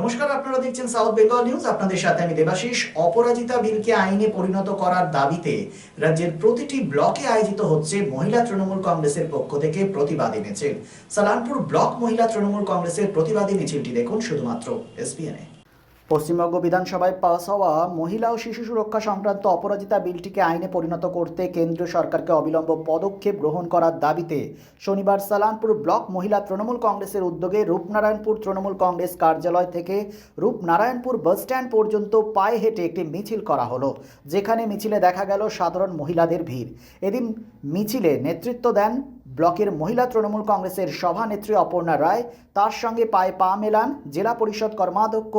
নমস্কার, আপনারা দেখছেন সাউথ বেঙ্গল নিউজ। আপনাদের সাথে আমি দেবাশিস। অপরাজিতা বিলকে আইনে পরিণত করার দাবিতে রাজ্যের প্রতিটি ব্লকে আয়োজিত হচ্ছে মহিলা তৃণমূল কংগ্রেসের পক্ষ থেকে প্রতিবাদী মিছিল। সালানপুর ব্লক মহিলা তৃণমূল কংগ্রেসের প্রতিবাদী মিছিলটি দেখুন শুধুমাত্র এসপিএনে পশ্চিমবঙ্গ বিধানসভায় পাস হওয়া মহিলা ও শিশু সুরক্ষা সংক্রান্ত অপরাজিতা বিলটিকে আইনে পরিণত করতে কেন্দ্রীয় সরকারকে অবিলম্ব পদক্ষেপ গ্রহণ করার দাবিতে শনিবার সালানপুর ব্লক মহিলা তৃণমূল কংগ্রেসের উদ্যোগে রূপনারায়ণপুর তৃণমূল কংগ্রেস কার্যালয় থেকে রূপনারায়ণপুর বাসস্ট্যান্ড পর্যন্ত পায়ে হেঁটে একটি মিছিল করা হলো, যেখানে মিছিলে দেখা গেল সাধারণ মহিলাদের ভিড়। এদিন মিছিলে নেতৃত্ব দেন ব্লকের মহিলা তৃণমূল কংগ্রেসের সভানেত্রী অপর্ণা রায়, তার সঙ্গে পায়ে পা মেলান জেলা পরিষদ কর্মাধ্যক্ষ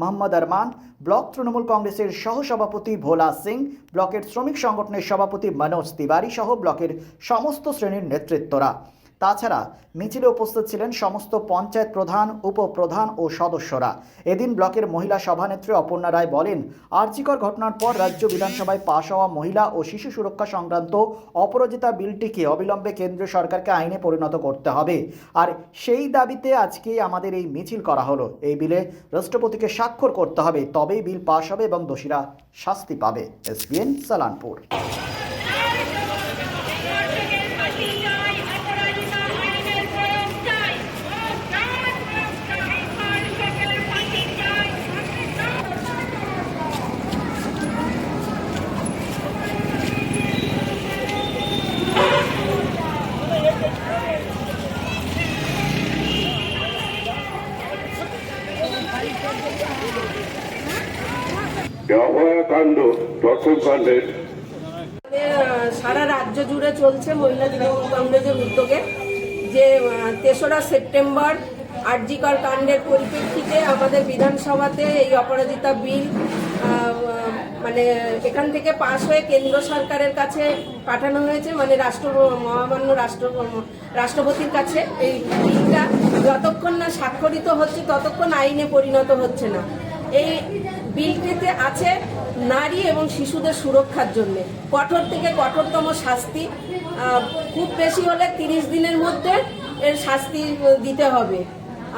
মোহাম্মদ আরমান, ব্লক তৃণমূল কংগ্রেসের সহসভাপতি ভোলা সিং, ব্লকের শ্রমিক সংগঠনের সভাপতি মনোজ তিওয়ারি সহ ব্লকের সমস্ত শ্রেণির নেতৃত্বরা। তাছাড়া মিছিলে উপস্থিত ছিলেন সমস্ত পঞ্চায়েত প্রধান, উপপ্রধান ও সদস্যরা। এদিন ব্লকের মহিলা সভানেত্রী অপর্ণা রায় বলেন আর্জিকর ঘটনার পর রাজ্য বিধানসভায় পাশ হওয়া মহিলা ও শিশু সুরক্ষা সংক্রান্ত অপরাজিতা বিলটিকে অবিলম্বে কেন্দ্রীয় সরকারকে আইনে পরিণত করতে হবে। আর সেই দাবিতে আজকে আমাদের এই মিছিল করা হলো। এই বিলে রাষ্ট্রপতিকে স্বাক্ষর করতে হবে, তবেই বিল পাশ হবে এবং দোষীরা শাস্তি পাবে। এসবিএন সালানপুর। অভয়াকাণ্ড সারা রাজ্য জুড়ে চলছে মহিলা তৃণমূল কংগ্রেসের উদ্যোগে যে তেসরা সেপ্টেম্বর আরজিকর কাণ্ডের পরিপ্রেক্ষিতে আমাদের বিধানসভাতে এই অপরাজিতা বিল মানে এখান থেকে পাশ হয়ে কেন্দ্র সরকারের কাছে পাঠানো হয়েছে মানে রাষ্ট্র, মহামান্য রাষ্ট্র, রাষ্ট্রপতির কাছে এই বিলটা। যতক্ষণ না স্বাক্ষরিত হচ্ছে, ততক্ষণ আইনে পরিণত হচ্ছে না। এই বিলটিতে আছে নারী এবং শিশুদের সুরক্ষার জন্য। কঠোর থেকে কঠোরতম শাস্তি খুব বেশি হলে তিরিশ দিনের মধ্যে এর শাস্তি দিতে হবে।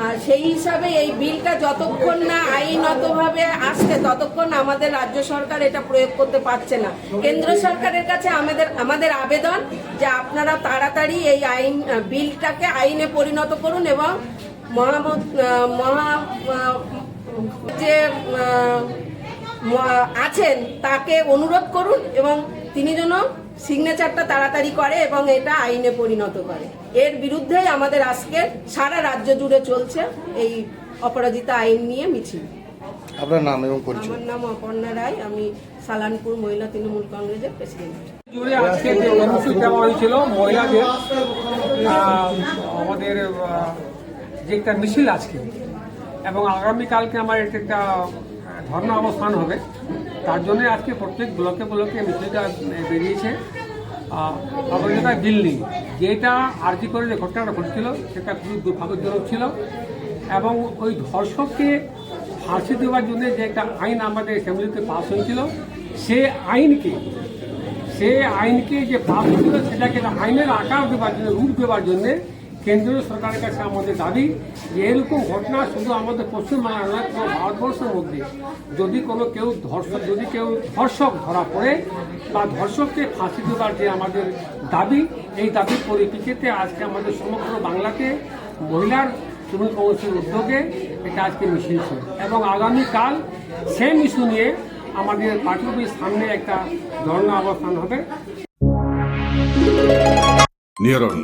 আর সেই হিসাবে এই বিলটা যতক্ষণ না আইনতভাবে আসছে ততক্ষণ আমাদের রাজ্য সরকার এটা প্রয়োগ করতে পারছে না। কেন্দ্র সরকারের কাছে আমাদের আমাদের আবেদন যে আপনারা তাড়াতাড়ি এই আইন বিলটাকে আইনে পরিণত করুন এবং মহা আহ, যে আছেন তাকে অনুরোধ করুন এবং তিনি যেন সিগনেচারটা তাড়াতাড়ি করে এবং এটা আইনে পরিণত করে। এর বিরুদ্ধেই আমাদের আজকে সারা রাজ্য জুড়ে চলছে এই অপরাজিতা আইন নিয়ে মিছিল। আপনার নাম এবং পরিচয়। আমার নাম অপর্ণা রায় আমি সালানপুর মহিলা তৃণমূল কংগ্রেসের প্রেসিডেন্ট জুড়ে আজকে যে কর্মসূচি দেওয়া হয়েছিল মহিলাদের আমাদের যে একটা মিছিল আজকে এবং আগামীকালকে আমার এটা একটা ধর্ণা অবস্থান হবে। তার জন্য আজকে প্রত্যেক ব্লকে ব্লকে মিছিলটা বেরিয়েছে। অবৈধতা দিল্লি যেটা আর্জি করে যে ঘটনাটা ঘটেছিল, সেটা খুবই দুর্ভাগ্যজনক ছিল। এবং ওই ধর্ষককে ফাঁসি দেওয়ার জন্য যে একটা আইন আমাদের অ্যাসেম্বলিতে পাস হয়েছিল, সে আইনকে সে আইনকে যে পাস ছিল সেটাকে আইনের আকার দেওয়ার জন্য, রূপ দেওয়ার জন্য কেন্দ্রীয় সরকারের কাছে আমাদের দাবি যে এরকম ঘটনা শুধু আমাদের পশ্চিমবাংলা নয় ভারতবর্ষের মধ্যে। যদি কোনো কেউ ধর্ষক যদি কেউ ধর্ষক ধরা পড়ে বা ধর্ষককে ফাঁসি দেওয়ার যে আমাদের দাবি এই দাবির পরিপ্রেক্ষিতে আজকে আমাদের সমগ্র বাংলাতে মহিলার তৃণমূল কংগ্রেসের উদ্যোগে এটা আজকে ছিল। এবং আগামীকাল সেম ইস্যু নিয়ে আমাদের অফিস সামনে একটা ধর্ণা অবস্থান হবে। Neuron,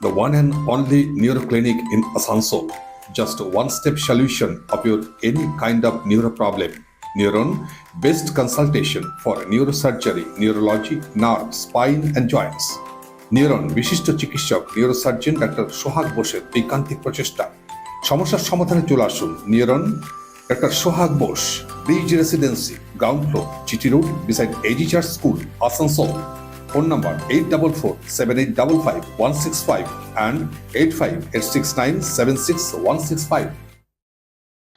the one and only neuro clinic in Asansol. Just one step solution of your any kind of neuro problem. Neuron, best consultation for neurosurgery, neurology, nerve, spine, and joints. Neuron বিশিষ্ট চিকিৎসক neurosurgeon doctor সোহাগ বোসের ঐকান্তিক প্রচেষ্টা সমস্যার সমাধানে চলে আসুন neuron doctor Sohag Bose bridge residency ground floor GT road beside AG school Asansol phone number eight double four seven eight double five one six five and eight five eight six nine seven six one six five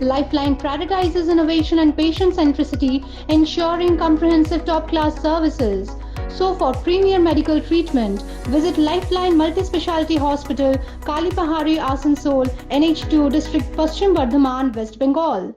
Lifeline prioritizes innovation and patient centricity, ensuring comprehensive top class services. So, for premier medical treatment, visit Lifeline Multi Speciality Hospital, Kalipahari, Asansol, NH2 District, Paschim Bardhaman, West Bengal.